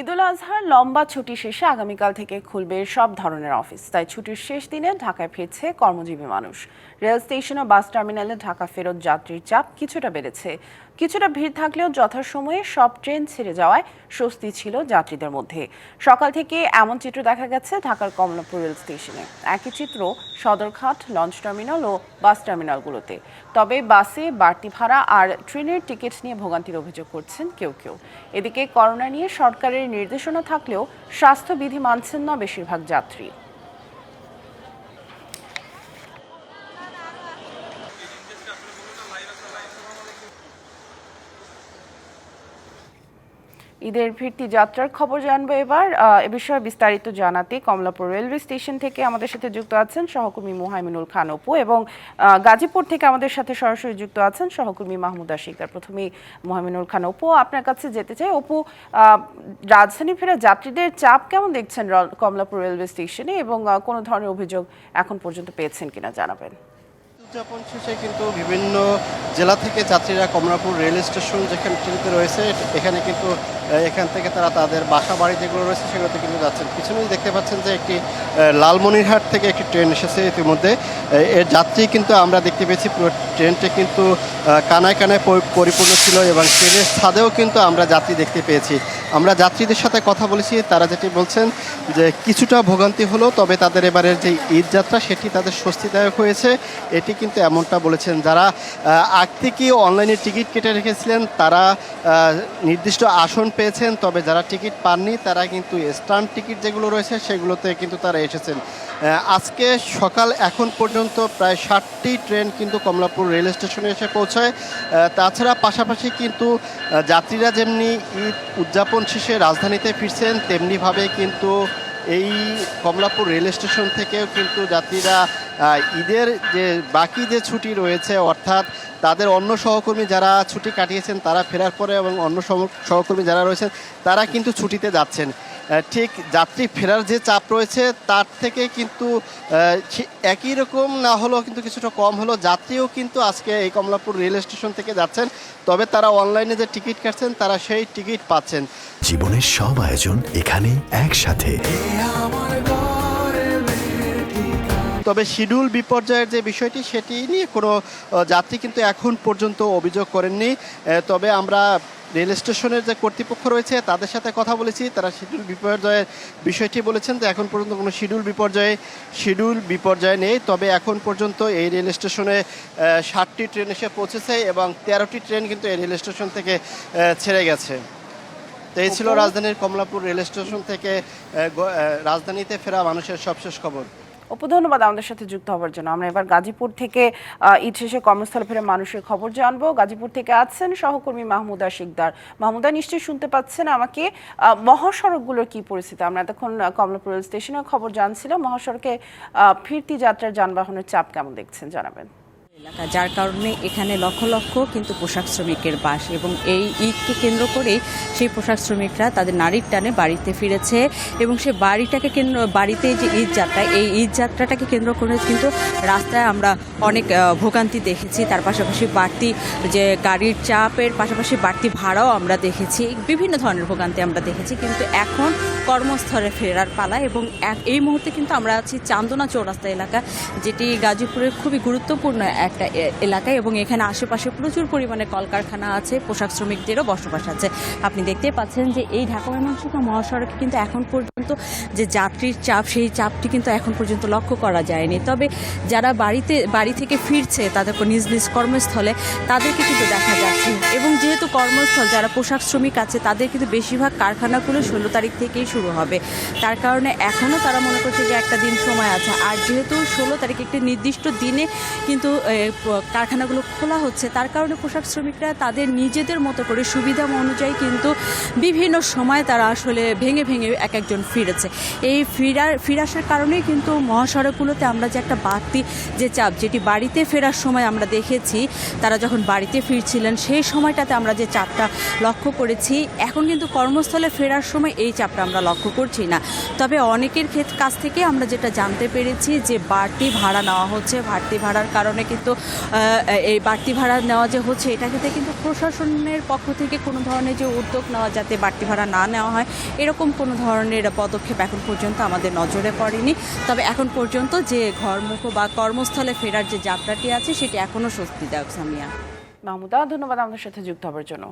ঈদুল আজহার লম্বা ছুটি শেষে আগামীকাল থেকে খুলবে সব ধরনের অফিস। তাই ছুটির শেষ দিনে ঢাকায় ফিরছে কর্মজীবী মানুষ। রেল স্টেশন ও বাস টার্মিনালে ঢাকা ফেরত যাত্রীর চাপ কিছুটা বেড়েছে। কিছুটা ভিড় থাকলেও যথাসময়ে সব ট্রেন ছেড়ে যাওয়ায় স্বস্তি ছিল যাত্রীদের মধ্যে। সকাল থেকে এমন চিত্র দেখা গেছে ঢাকার কমলাপুর রেল স্টেশনে। একই চিত্র সদরঘাট, লঞ্চ টার্মিনাল ও বাস টার্মিনালগুলোতে। তবে বাসে বাড়তি ভাড়া আর ট্রেনের টিকিট নিয়ে ভোগান্তির অভিযোগ করছেন কেউ কেউ। এদিকে করোনা নিয়ে সরকারের নির্দেশনা থাকলেও স্বাস্থ্যবিধি মানছেন না বেশিরভাগ যাত্রী। ঈদের ফিরতি যাত্রার খবর জানব এবার। এ বিষয়ে বিস্তারিত জানাতে কমলাপুর রেলওয়ে স্টেশন থেকে আমাদের সাথে যুক্ত আছেন সহকর্মী মুহাইমিনুল খান অপু এবং গাজীপুর থেকে আমাদের সাথে সরাসরি যুক্ত আছেন সহকর্মী মাহমুদা শিকদার। প্রথমেই মুহাইমিনুল খান অপু, আপনার কাছে যেতে চাই। অপু রাজধানী ফেরা যাত্রীদের চাপ কেমন দেখছেন কমলাপুর রেলওয়ে স্টেশনে এবং কোনো ধরনের অভিযোগ এখন পর্যন্ত পেয়েছেন কিনা জানাবেন। উদযাপন শেষে কিন্তু বিভিন্ন জেলা থেকে যাত্রীরা কমলাপুর রেল স্টেশন যেখানে যেখানটিতে রয়েছে, এখানে কিন্তু এখান থেকে তারা তাদের বাসা বাড়ি যেগুলো রয়েছে সেগুলোতে কিন্তু যাচ্ছেন। পিছনেই দেখতে পাচ্ছেন যে একটি লালমনিরহাট থেকে একটি ট্রেন এসেছে ইতিমধ্যে। এর যাত্রী কিন্তু আমরা দেখতে পেয়েছি, পুরো ট্রেনটি কিন্তু কানায় কানায় পরি- পরিপূর্ণ ছিল এবং ট্রেনের ছাদেও কিন্তু আমরা যাত্রী দেখতে পেয়েছি। আমরা যাত্রীদের সাথে কথা বলেছি, তারা যেটি বলছেন যে কিছুটা ভোগান্তি হলো, তবে তাদের এবারের যে ঈদ যাত্রা, সেটি তাদের স্বস্তিদায়ক হয়েছে। এটি কিন্তু এমনটা বলেছেন যারা আগ থেকে অনলাইনে টিকিট কেটে রেখেছিলেন, তারা নির্দিষ্ট আসন পেয়েছেন, তবে যারা টিকিট পাননি, তারা কিন্তু স্ট্যান্ড টিকিট যেগুলো রয়েছে, সেগুলোতে কিন্তু তারা এসেছেন। আজকে সকাল এখন পর্যন্ত প্রায় ষাটটি ট্রেন কিন্তু কমলাপুর রেল স্টেশনে এসে পৌঁছায়। তাছাড়া পাশাপাশি কিন্তু যাত্রীরা যেমনি ঈদ উদযাপন শেষে রাজধানীতে ফিরছেন, তেমনিভাবে কিন্তু এই কমলাপুর রেল স্টেশন থেকেও কিন্তু যাত্রীরা ঈদের যে বাকি যে ছুটি রয়েছে, অর্থাৎ তাদের অন্য সহকর্মী যারা ছুটি কাটিয়েছেন, তারা ফেরার পরে এবং অন্য সহ- সহকর্মী যারা রয়েছেন, তারা কিন্তু ছুটিতে যাচ্ছেন। ঠিক যাত্রী ফেরার যে চাপ রয়েছে তার থেকে কিন্তু একই রকম না হলেও কিন্তু কিছুটা কম হলো। যাত্রীও কিন্তু আজকে এই কমলাপুর রেল স্টেশন থেকে যাচ্ছেন তবে তারা অনলাইনে যে টিকিট কাটছেন তারা সেই টিকিট পাচ্ছেন। জীবনের সব আয়োজন এখানে একসাথে। তবে শিডিউল বিপর্যয়ের যে বিষয়টি সেটি নিয়ে কোনো যাত্রী কিন্তু এখন পর্যন্ত অভিযোগ করেননি। তবে আমরা রেল স্টেশনের যে কর্তৃপক্ষ রয়েছে তাদের সাথে কথা বলেছি। তারা শিডিউল বিপর্যয়ের বিষয়টি বলেছেন যে এখন পর্যন্ত কোনো শিডিউল বিপর্যয়ে শিডিউল বিপর্যয় নেই। তবে এখন পর্যন্ত এই রেল স্টেশনে ষাটটি ট্রেন এসে পৌঁছেছে এবং তেরোটি ট্রেন কিন্তু এই রেল স্টেশন থেকে ছেড়ে গেছে। তো এই ছিল রাজধানীর কমলাপুর রেল স্টেশন থেকে রাজধানীতে ফেরা মানুষের সবশেষ খবর। অপু, ধন্যবাদ আমাদের সাথে যুক্ত হওয়ার জন্য। আমরা এবার গাজীপুর থেকে ঈদ শেষে কর্মস্থলে ফিরে মানুষের খবর জানব। গাজীপুর থেকে আছেন সহকর্মী মাহমুদা শিকদার। মাহমুদা, নিশ্চয়ই শুনতে পাচ্ছেন আমাকে মহাসড়কগুলোর কি পরিস্থিতি? আমরা এতক্ষণ কমলাপুর স্টেশনের খবর জানছিলাম। মহাসড়কে ফিরতি যাত্রার যানবাহনের চাপ কেমন দেখছেন? জানাবেন। যার কারণে এখানে লক্ষ লক্ষ কিন্তু পোশাক শ্রমিকের বাস এবং এই ঈদকে কেন্দ্র করে সেই পোশাক শ্রমিকরা তাদের নারীর টানে বাড়িতে ফিরেছে এবং সে বাড়িটাকে কেন্দ্র, বাড়িতে যে ঈদ যাত্রা, এই ঈদ যাত্রাটাকে কেন্দ্র করে কিন্তু রাস্তায় আমরা অনেক ভোগান্তি দেখেছি। তার পাশাপাশি বাড়তি যে গাড়ির চাপের পাশাপাশি বাড়তি ভাড়াও আমরা দেখেছি। বিভিন্ন ধরনের ভোগান্তি আমরা দেখেছি। কিন্তু এখন কর্মস্থলে ফেরার পালা এবং এক- এই মুহূর্তে কিন্তু আমরা আছি চান্দনা চৌরাস্তা এলাকা, যেটি গাজীপুরের খুবই গুরুত্বপূর্ণ একটা এ- এলাকা এবং এখানে আশেপাশে প্রচুর পরিমাণে কলকারখানা আছে, পোশাক শ্রমিকদেরও বসবাস আছে। আপনি দেখতে পাচ্ছেন যে এই ঢাকা ময়মনসিংহ মহাসড়কে কিন্তু এখন পর্যন্ত যে যাত্রীর চাপ, সেই চাপটি কিন্তু এখন পর্যন্ত লক্ষ্য করা যায়নি। তবে যারা বাড়িতে, বাড়ি থেকে ফিরছে তাদের নিজ নিজ কর্মস্থলে তাদেরকে কিন্তু দেখা যাচ্ছে। এবং যেহেতু কর্মস্থল, যারা পোশাক শ্রমিক আছে, তাদের কিন্তু বেশিরভাগ কারখানাগুলো ষোলো তারিখ থেকেই শুরু হবে। তার কারণে এখনও তারা মনে করছে যে একটা দিন সময় আছে। আর যেহেতু ষোলো তারিখ একটি নির্দিষ্ট দিনে কিন্তু কারখানাগুলো খোলা হচ্ছে, তার কারণে পোশাক শ্রমিকরা তাদের নিজেদের মতো করে সুবিধা অনুযায়ী কিন্তু বিভিন্ন সময় তারা আসলে ভেঙে ভেঙে এক একজন ফিরেছে। এই ফিরার ফিরাসার কারণেই কিন্তু মহাসড়কগুলোতে আমরা যে একটা বাড়তি যে চাপ, যেটি বাড়িতে ফেরার সময় আমরা দেখেছি, তারা যখন বাড়িতে ফিরছিলেন, সেই সময়টাতে আমরা যে চাপটা লক্ষ্য করেছি, এখন কিন্তু কর্মস্থলে ফেরার সময় এই চাপটা আমরা লক্ষ্য করছি না। তবে অনেকের কাছ থেকে আমরা যেটা জানতে পেরেছি যে বাড়তি ভাড়া নেওয়া হচ্ছে বাড়তি ভাড়ার কারণে কিন্তু কিন্তু এই বাড়তি ভাড়া নেওয়া যে হচ্ছে, এটা ক্ষেত্রে কিন্তু প্রশাসনের পক্ষ থেকে কোনো ধরনের যে উদ্যোগ নেওয়া যাতে বাড়তি ভাড়া না নেওয়া হয়, এরকম কোনো ধরনের পদক্ষেপ এখন পর্যন্ত আমাদের নজরে পড়েনি। তবে এখন পর্যন্ত যে ঘরমুখ বা কর্মস্থলে ফেরার যে যাত্রাটি আছে, সেটি এখনও স্বস্তিদায়ক, সামিয়া। মাহমুদা, ধন্যবাদ আমাদের সাথে যুক্ত হওয়ার জন্য।